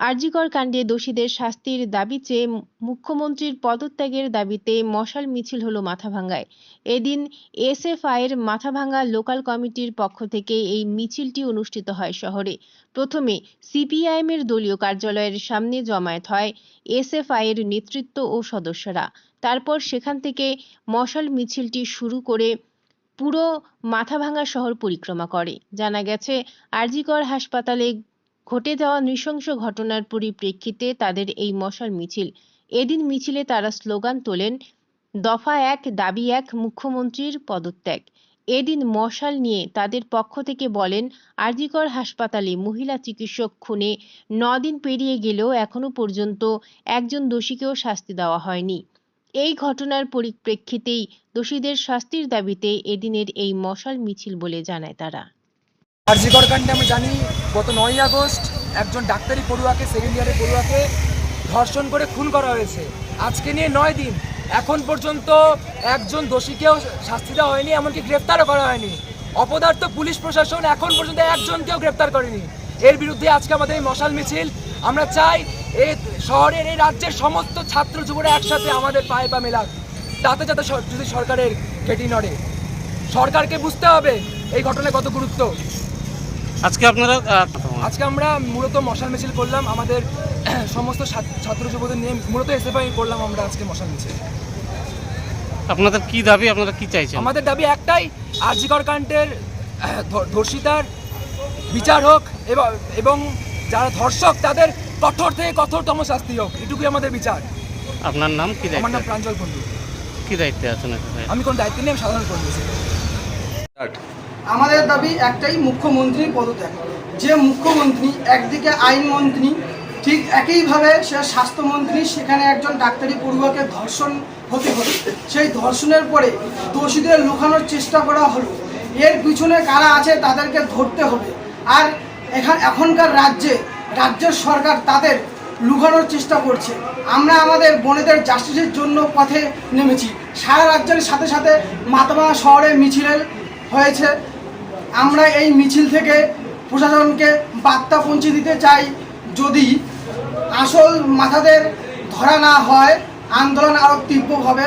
আরজিকর কাণ্ডে দোষীদের শাস্তির দাবি চেয়ে মুখ্যমন্ত্রীর পদত্যাগের দাবিতে মশাল মিছিল হলো মাথাভাঙ্গায়। এদিন এসএফআইয়ের মাথাভাঙ্গা লোকাল কমিটির পক্ষ থেকে এই মিছিলটি অনুষ্ঠিত হয় শহরে। প্রথমে সিপিআইএমের দলীয় কার্যালয়ের সামনে জমায়েত হয় এসএফআইয়ের নেতৃত্ব ও সদস্যরা। তারপর সেখান থেকে মশাল মিছিলটি শুরু করে পুরো মাথাভাঙ্গা শহর পরিক্রমা করে। জানা গেছে, আরজিকর হাসপাতালে ঘটে যাওয়া নৃশংস ঘটনার পরিপ্রেক্ষিতে তাদের এই মশাল মিছিল। এদিন মিছিলে তারা স্লোগান তোলেন, দফা এক, দাবি এক, মুখ্যমন্ত্রীর পদত্যাগ। এদিন মশাল নিয়ে তাদের পক্ষ থেকে বলেন, আরজিকর হাসপাতালে মহিলা চিকিৎসক খুনে দিন পেরিয়ে গেলেও এখনও পর্যন্ত একজন দোষীকেও শাস্তি দেওয়া হয়নি। এই ঘটনার পরিপ্রেক্ষিতেই দোষীদের শাস্তির দাবিতে এদিনের এই মশাল মিছিল বলে জানায় তারা। আরজিকর কাণ্ডে আমি জানি, গত নয়ই আগস্ট একজন ডাক্তারি পড়ুয়াকে, সেকেন্ড ইয়ারের পড়ুয়াকে ধর্ষণ করে খুন করা হয়েছে। আজকে নিয়ে নয় দিন। এখন পর্যন্ত একজন দোষীকেও শাস্তি দেওয়া হয়নি, এমনকি গ্রেফতারও করা হয়নি। অপদার্থ পুলিশ প্রশাসন এখন পর্যন্ত একজনকেও গ্রেফতার করেনি। এর বিরুদ্ধে আজকে আমাদের এই মশাল মিছিল। আমরা চাই এই শহরের, এই রাজ্যের সমস্ত ছাত্র যুবরা একসাথে আমাদের পায়ে পা মেলাক। তাতে যাতে যদি সরকারের কেটি নড়ে। সরকারকে বুঝতে হবে এই ঘটনায় কত গুরুত্ব। আজকে আপনারা আজকে আমরা মূলত মশাল মিছিল করলাম আমাদের সমস্ত ছাত্র- যুবদের নিয়ে মূলত এসএফআই করলাম আমরা আজকে মশাল মিছিল। আপনাদের কি দাবি আপনারা কি চাইছেন? আমাদের দাবি একটাই আরজিকর কাণ্ডের ধর্ষিতার বিচার হোক এবং এবং যারা ধর্ষক তাদের কঠোর থেকে কঠোরতম শাস্তি হোক এটুকুই আমাদের বিচার। আপনার নাম কি আমার নাম প্রাঞ্জল কুণ্ডু। কি দায়িত্বে আছেন? আমি কোন দায়িত্ব নিয়ে আমি সাধারণ কর্মী। আমাদের দাবি একটাই মুখ্যমন্ত্রীর পদত্যাগ। যে মুখ্যমন্ত্রী, একদিকে আইনমন্ত্রী, ঠিক একইভাবে সে স্বাস্থ্যমন্ত্রী, সেখানে একজন ডাক্তারি পড়ুয়াকে ধর্ষণ হতে হলো সেই ধর্ষণের পরে দোষীদের লুকানোর চেষ্টা করা হলো। এর পিছনে কারা আছে তাদেরকে ধরতে হবে। আর এখান, এখনকার রাজ্যে, রাজ্যের সরকার তাদের লুকানোর চেষ্টা করছে। আমরা আমাদের বোনেদের জাস্টিসের জন্য পথে নেমেছি। সারা রাজ্যের সাথে সাথে মাতমা শহরে মিছিলের হয়েছে। আমরা এই মিছিল থেকে প্রশাসনকে বার্তা পৌঁছে দিতে চাই যদি আসল মাথাদের ধরা না হয়, আন্দোলন আরও তীব্র হবে।